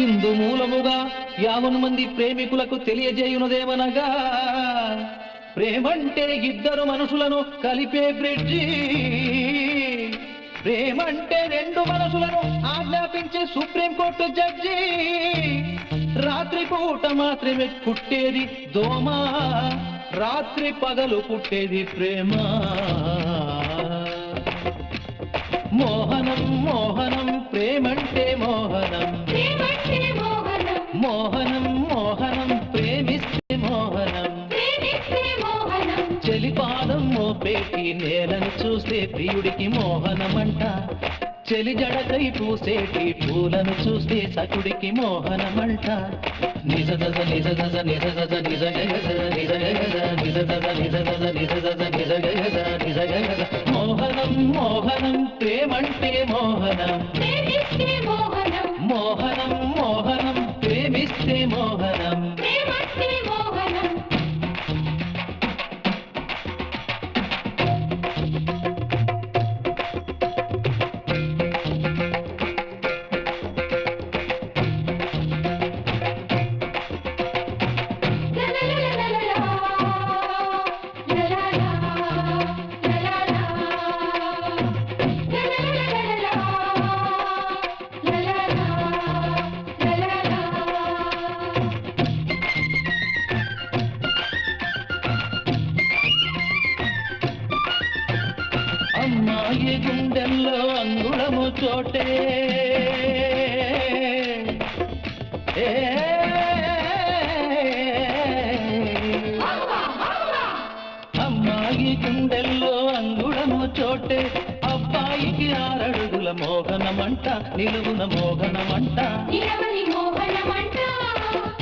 ఇందు మూలముగా యావన్ మంది ప్రేమికులకు తెలియజేయునదేమనగా ప్రేమంటే ఇద్దరు మనుషులను కలిపే బ్రిడ్జి. ప్రేమంటే రెండు మనసులను ఆజ్ఞాపించే సుప్రీంకోర్టు జడ్జి. రాత్రి పూట మాత్రమే కుట్టేది దోమా. రాత్రి పగలు పుట్టేది ప్రేమ మోహనం మోహనం ప్రేమంటే మోహనం మోహనం మోహనం ప్రేమిస్తే మోహనం చెలిపాదం మోపేటి నేలను చూస్తే ప్రియుడికి మోహనమంట చెలి జడకై పూసేటి పూలను చూస్తే సకుడికి మోహనమంట నిజ నిజ దజ నిజ నిజ నిజ నిజ మోహనం మోహనం ప్రేమంటే మోహనం. మోహనం చోటే. అమ్మాయి గుండెల్లో అంగుళము చోటే. అబ్బాయికి ఆరడుగుల మోహనమంట నిలువున మోహనమంట.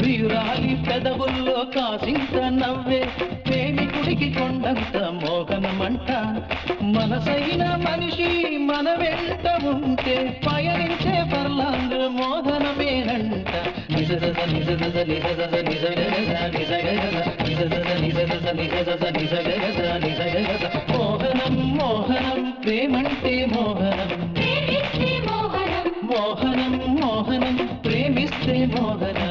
ప్రియురాలి పెదవుల్లో కాసింత మనసైన మనిషి మన వెంట ఉంటే పయనించే పర్లాంగ్ మోహనమేనంట. నిజ దజ నిజ దజ నిజ దజ నిజ గగజ నిజ గగజ నిజ దజ నిజ దజ నిజ దజ నిజ గగజ నిజ గగజ మోహనం. మోహనం ప్రేమంటే మోహనం. మోహనం మోహనం ప్రేమిస్తే మోహనం.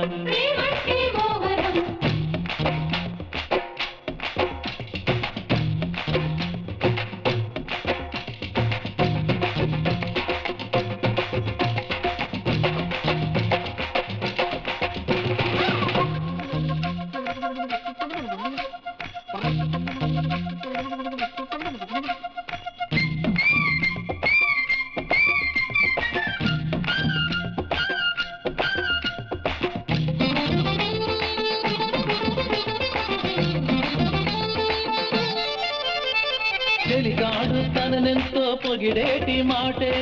చెలిగాడు తననెంతో పొగిడేటి మాటే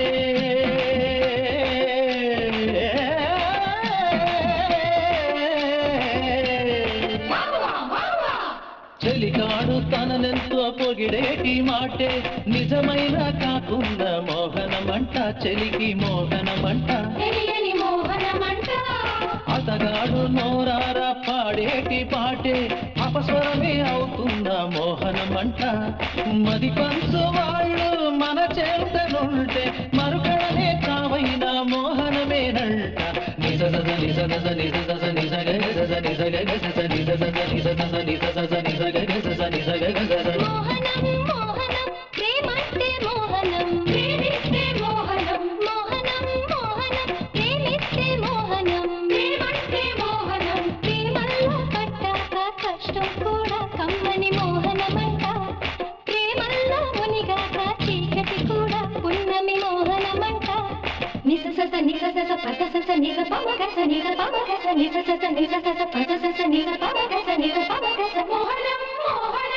చెలిగాడు తననెంతో పొగిడేటి మాటే నిజమైన కాకుండా మోహనమంట చెలికి మోహనమంట అతగాడు నోరార పాడేటి పాటే అపస్వరమే అవుతున్న మోహనమంట మది పంచు వాళ్ళు మన చేతనుంటే మరుకడనే కావైన మోహనమేనంట నిజ నిజ నిజ నిజ గగజ నిజ గగజ నిజ దజ నిజ దజ నిజ దజ నిజ కమ్మని మోహనమంట. ప్రేమల్లో మునిగా ప్రాచీకటి కూడా పున్నమి మోహనమంట. నిససస నిససస పససస సస పస సస నిస పమ గస నిస పమ గస నిస సస నిస సస నిస పమ మోహనం మోహనం.